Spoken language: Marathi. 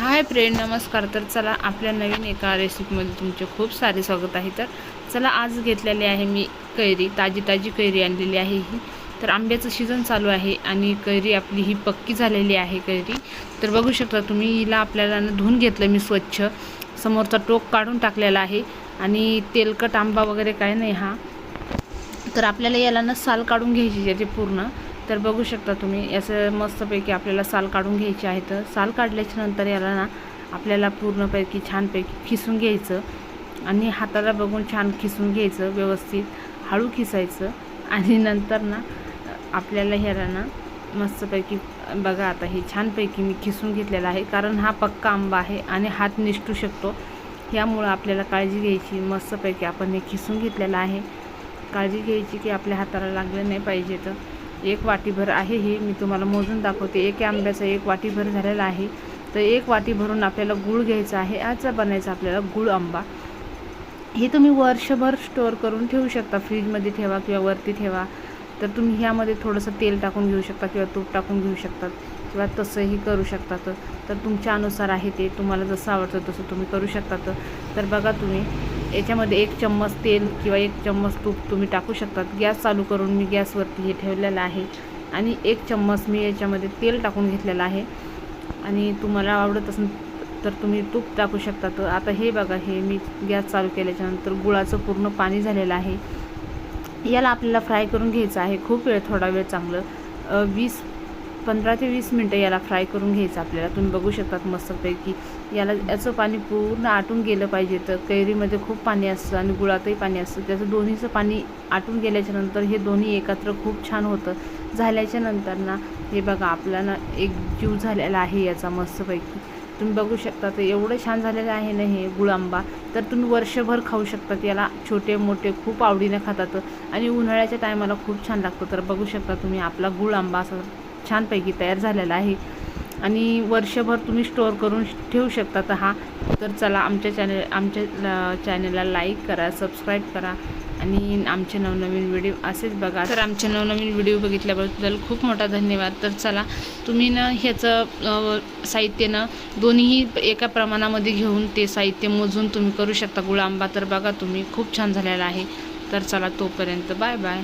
हाय फ्रेंड नमस्कार. तर चला आपल्या नवीन एका रेसिपीमध्ये तुमचे खूप सारे स्वागत आहे. तर चला आज घेतलेले आहे मी कैरी ताजी ताजी कैरी आणलेली आहे ही. तर आंब्याचं सीझन चालू आहे आणि कैरी आपली ही पक्की झालेली आहे कैरी. तर बघू शकता तुम्ही हिला आपल्याला धुवून घेतलं मी स्वच्छ. समोरचा टोक काढून टाकलेला आहे आणि तेलकट आंबा वगैरे काय नाही हा. तर आपल्याला याला ना साल काढून घ्यायची याची पूर्ण. तर बघू शकता तुम्ही याचं मस्तपैकी आपल्याला साल काढून घ्यायची आहे तर साल काढल्याच्या नंतर याला ना आपल्याला पूर्णपैकी छानपैकी खिसून घ्यायचं आणि हाताला बघून छान खिसून घ्यायचं व्यवस्थित हळू खिसायचं आणि नंतर ना आपल्याला ह्याला ना मस्तपैकी बघा आता हे छानपैकी मी खिसून घेतलेला आहे कारण हा पक्का आंबा आहे आणि हात निष्ठू शकतो. यामुळं आपल्याला काळजी घ्यायची मस्तपैकी आपण हे खिसून घेतलेलं आहे. काळजी घ्यायची की आपल्या हाताला लागलं नाही पाहिजे तर. एक वाटीभर आहे हे. मी तुम्हाला मोजून दाखवते. एक आंब्याचं एक वाटीभर झालेला आहे. तर एक वाटी भरून आपल्याला गूळ घ्यायचा आहे. आजचा बनायचा आपल्याला गूळ आंबा. हे तुम्ही वर्षभर स्टोअर करून ठेवू शकता. फ्रीजमध्ये ठेवा किंवा वरती ठेवा. तर तुम्ही ह्यामध्ये थोडंसं तेल टाकून घेऊ शकता किंवा तूप टाकून घेऊ शकतात किंवा तसंही करू शकतात तर तुमच्या अनुसार आहे ते. तुम्हाला जसं आवडतं तसं तुम्ही करू शकतात तर बघा तुम्ही. याच्यामध्ये एक चम्मच तेल किंवा एक चम्मच तूप तुम्ही टाकू शकतात. गॅस चालू करून मी गॅसवरती हे ठेवलेलं आहे. आणि एक चम्मच मी याच्यामध्ये तेल टाकून घेतलेलं आहे. आणि तुम्हाला आवडत असेल तर तुम्ही तूप टाकू शकता. तर आता हे बघा हे मी गॅस चालू केल्याच्यानंतर गुळाचं पूर्ण पाणी झालेलं आहे. याला आपल्याला फ्राय करून घ्यायचं आहे. खूप वेळ थोडा वेळ चांगलं. वीस पंधरा ते वीस मिनटं याला फ्राय करून घ्यायचं आपल्याला. तुम्ही बघू शकतात मस्तपैकी याला याचं पाणी पूर्ण आटून गेलं पाहिजे. तर कैरीमध्ये खूप पाणी असतं आणि गुळातही पाणी असतं. त्याचं दोन्हीचं पाणी आटून गेल्याच्यानंतर हे दोन्ही एकत्र खूप छान होतं. झाल्याच्यानंतर ना हे बघा आपला ना एक जीव झालेला आहे याचा मस्तपैकी. तुम्ही बघू शकता तर एवढं छान झालेलं आहे ना हे गुळांबा. तर तुम्ही वर्षभर खाऊ शकतात. याला छोटे मोठे खूप आवडीने खातात. आणि उन्हाळ्याच्या टायमाला खूप छान लागतं. तर बघू शकता तुम्ही आपला गुळ आंबा असा छानपैकी तयार झालेला आहे. आणि वर्षभर तुम्ही स्टोअर करून ठेवू शकता तर हा. तर चला आमच्या चॅनल आमच्या चॅनलला लाईक करा सबस्क्राईब करा. आणि आमचे नवनवीन व्हिडिओ असेच बघा. तर आमचे नवनवीन व्हिडिओ बघितल्याबद्दल खूप मोठा धन्यवाद. तर चला तुम्ही ना ह्याचं साहित्य ना दोन्हीही एका प्रमाणामध्ये घेऊन ते साहित्य मोजून तुम्ही करू शकता. गुळ आंबा तर बघा तुम्ही खूप छान झालेला आहे. तर चला तोपर्यंत बाय बाय